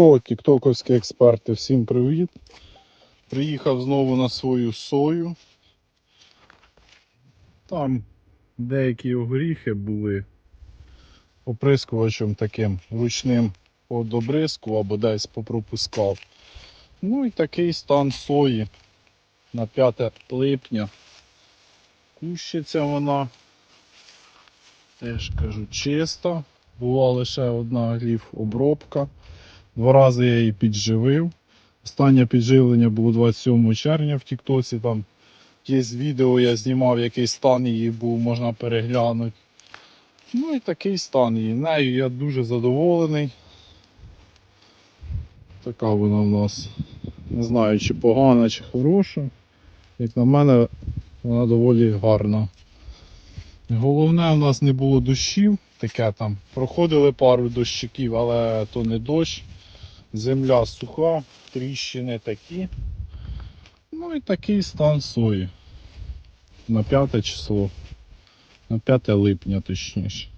О, тіктоковські експерти, всім привіт. Приїхав знову на свою сою. Там деякі огоріхи були оприскувачем таким ручним подобризку або десь попропускав. Ну і такий стан сої на 5 липня. Кущиться вона. Теж кажу чиста. Була лише одна гліф обробка. Два рази я її підживив. Останнє підживлення було 27 червня в Тіктосі. Там є відео, я знімав, який стан її був, можна переглянути. Ну і такий стан її. Нею я дуже задоволений. Така вона в нас. Не знаю, чи погана, чи хороша. Як на мене, вона доволі гарна. Головне, у нас не було дощів, таке там. Проходили пару дощиків, але то не дощ. Земля суха, тріщини такі. Ну і такий стан сої. На 5 число. На 5 липня точніше.